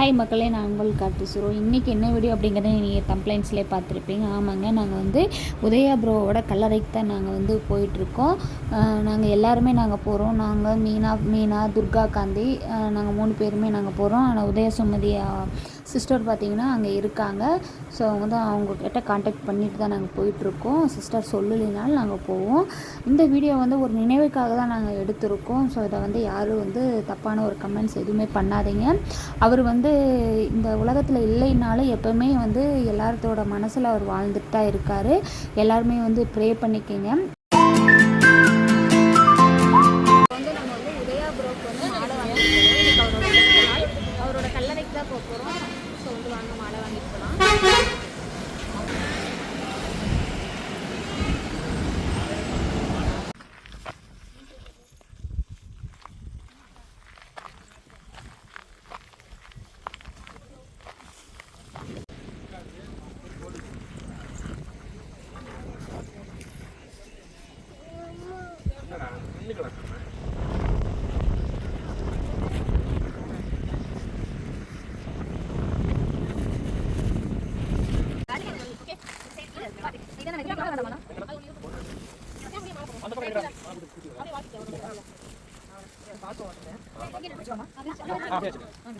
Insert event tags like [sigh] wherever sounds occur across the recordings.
Hi மக்களே நான் உங்கள் கார்த்திசுரோம் இன்றைக்கி என்ன வீடியோ அப்படிங்கிறத நீங்கள் கம்ப்ளைண்ட்ஸ்லேயே பார்த்துருப்பீங்க. ஆமாங்க நாங்கள் வந்து உதயா ப்ரோவோட கல்லறைக்கு தான் நாங்கள் வந்து போயிட்டுருக்கோம். நாங்கள் எல்லாருமே நாங்கள் போகிறோம் நாங்கள் மீனா மீனா துர்கா காந்தி நாங்கள் மூணு பேருமே நாங்கள் போகிறோம் ஆனால் உதய சுமதி சிஸ்டர் பார்த்தீங்கன்னா அங்கே இருக்காங்க. ஸோ அவங்க தான் அவங்கக்கிட்ட காண்டாக்ட் பண்ணிட்டு தான் நாங்கள் போயிட்டுருக்கோம். சிஸ்டர் சொல்லலைனாலும் நாங்கள் போவோம். இந்த வீடியோ வந்து ஒரு நினைவுக்காக தான் நாங்கள் எடுத்திருக்கோம். ஸோ இதை வந்து யாரும் வந்து தப்பான ஒரு கமெண்ட்ஸ் எதுவுமே பண்ணாதீங்க. அவர் வந்து இந்த உலகத்தில் இல்லைனாலும் எப்போவுமே வந்து எல்லாத்தோட மனசில் அவர் வாழ்ந்துட்டு தான் இருக்கார். எல்லாருமே வந்து ப்ரே பண்ணிக்கங்க.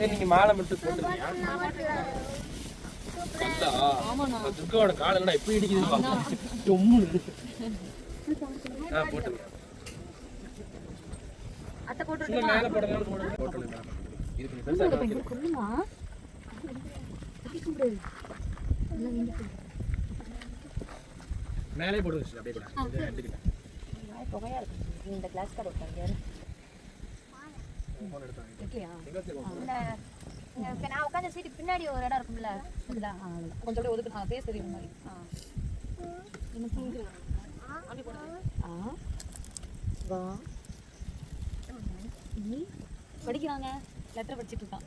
நீங்க மாலை மட்டும் போட்டுருக்கியா? துர்காவோட கால் என்னடா எப்படி இடிக்குது போட்டுருங்க. சும்மா மேல பெருசா இருக்கு. மேலே போடுங்க sister, அப்படியே கூட. இது எடுத்துக்கிட்டேன். இந்த கிளாஸ் கடை உட்காந்து? நான் உட்காந்த சீட்டு பின்னாடி ஒரு இடம் இருக்கும்ல? கொஞ்சம் அப்படியே ஒதுக்கு. பேச தெரியும் மாதிரி. படிக்கிறாங்க. லெட்டர் படிச்சுட்டு இருக்கான்.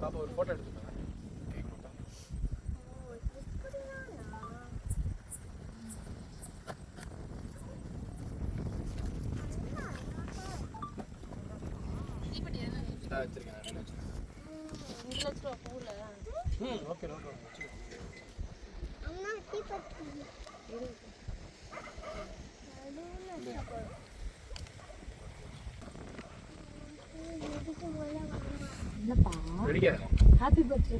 பாப்பா ஒரு photo எடுத்துக்கோங்க. வெடிக்காத. ஹாப்பி பர்த்டே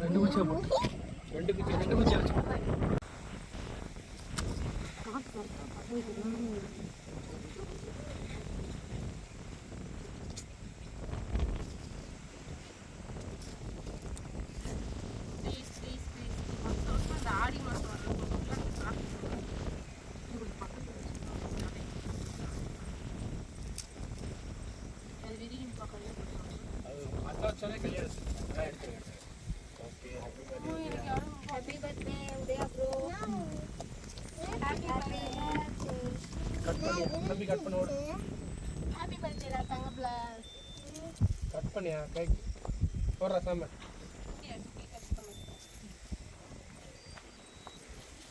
ரெண்டு குச்சியா போட்டு. ரெண்டு குச்சி, ரெண்டு வச்சுக்கோ. அது அக்கா வச்சாலே கையை எடுத்து- நான் எடுத்துருவேன். Okay, happy birthday. Happy birthday Udaya bro தம்பி கட் பண்ண ஓடு ஹாப்பி பர்த்டேடா தங்க பிளஸ் கட் பண்ணியா? கை போடுறா சாம.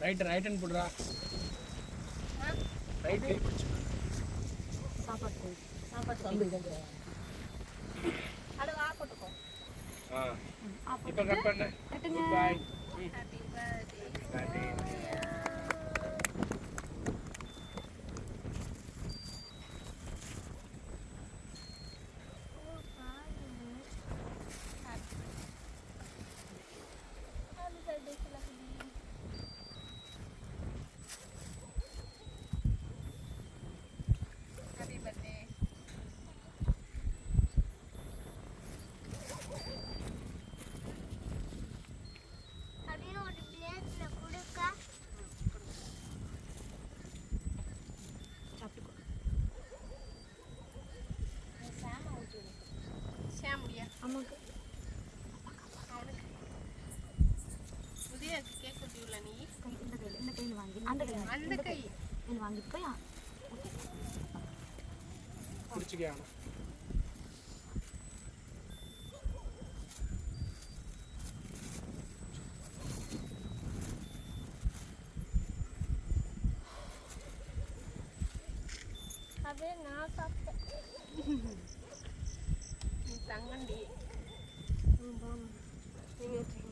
ரைட் ரைட்டன் போடுறா. ரைட் கை பிடிச்சு சாப்பாடு சாப்பாடு அட வா போட்டுக்கோ. ஆ. இப்போ கட் பண்ணு. கட்டுங்க. பாய் ஹாப்பி பர்த்டே வாங்கி அந்த கையில் அந்த கை. கையில் வாங்கிட்டு போய் பிடிச்சிக்கியா அப்படியே நான் சாப்பிட்டேன். [laughs] สั่งมันดีอืมบ้ไง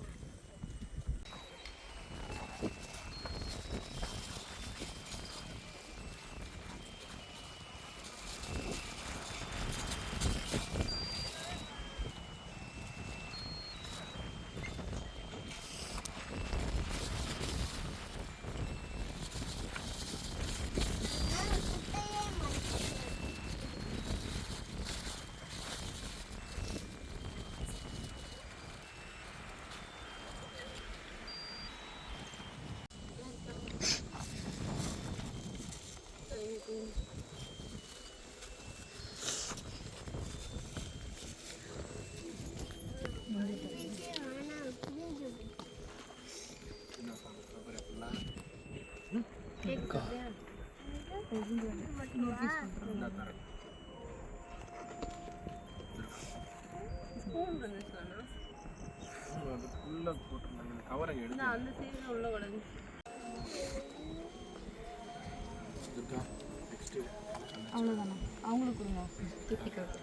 அவ்வளோதானே அவங்களுக்கு கொடுங்க கிஃப்டி கார்டு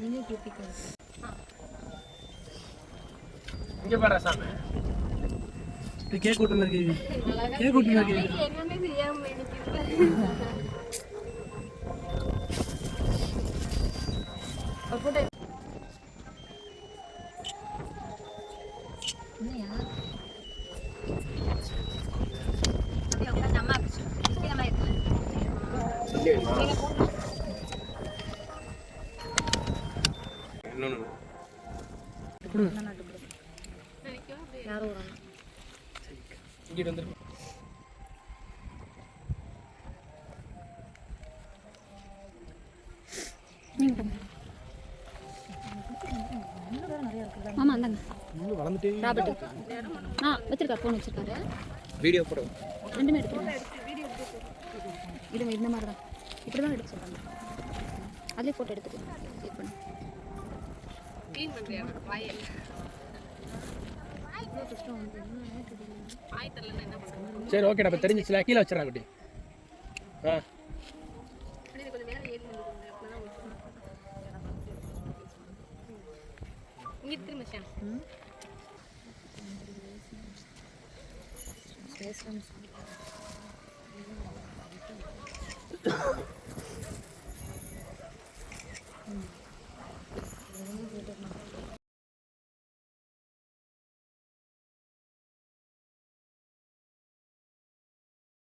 நீங்கள் கிஃப்டி கார்டு இங்கே பாரு சாமி. Kayak gue denger gini. Kayak gue denger deh? Ini ya. Tapi aku kan nama. Ini ya, Mbak. Ini ya, Mbak. இங்கிட்டு வந்துரு. ஆமாம் அந்தாங்க வளர்ந்துட்டே ராபர்ட் ஆ வச்சிருக்காரு ஃபோன் வச்சிருக்காரு. வீடியோ போடுவோம் ரெண்டுமே எடுத்துருங்க இது இந்த மாதிரி தான் இப்படி தான் எடுக்க சொல்கிறாங்க அதுலேயே ஃபோட்டோ எடுத்துக்கலாம் செக் பண்ணு. சரி ஓகேடா இப்போ தெரிஞ்சிச்சுல. கீழே வச்சிடறா குட்டி. ஆ. அப்படியே